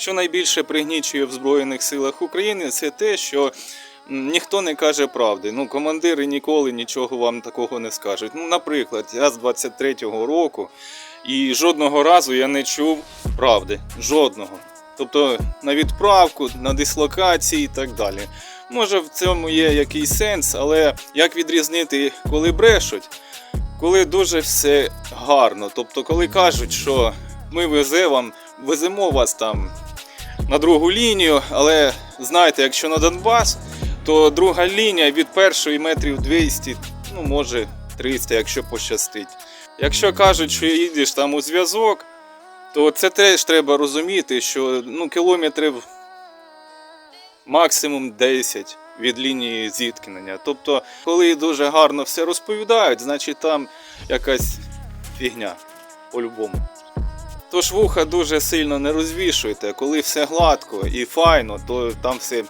Що найбільше пригнічує в Збройних силах України, це те, що ніхто не каже правди. Ну, командири ніколи нічого вам такого не скажуть. Ну, наприклад, я з 23-го року і жодного разу я не чув правди. Жодного. Тобто на відправку, на дислокації і так далі. Може, в цьому є якийсь сенс, але як відрізнити, коли брешуть, коли дуже все гарно. Тобто, коли кажуть, що ми везе вам, веземо вас там на другу лінію, але знаєте, якщо на Донбас, то друга лінія від першої метрів 200, ну може 300, якщо пощастить. Якщо кажуть, що їдеш там у зв'язок, то це теж треба розуміти, що ну, кілометрів максимум 10 від лінії зіткнення. Тобто, коли дуже гарно все розповідають, значить там якась фігня по-любому. Тож вуха дуже сильно не розвішуйте, коли все гладко і файно, то там все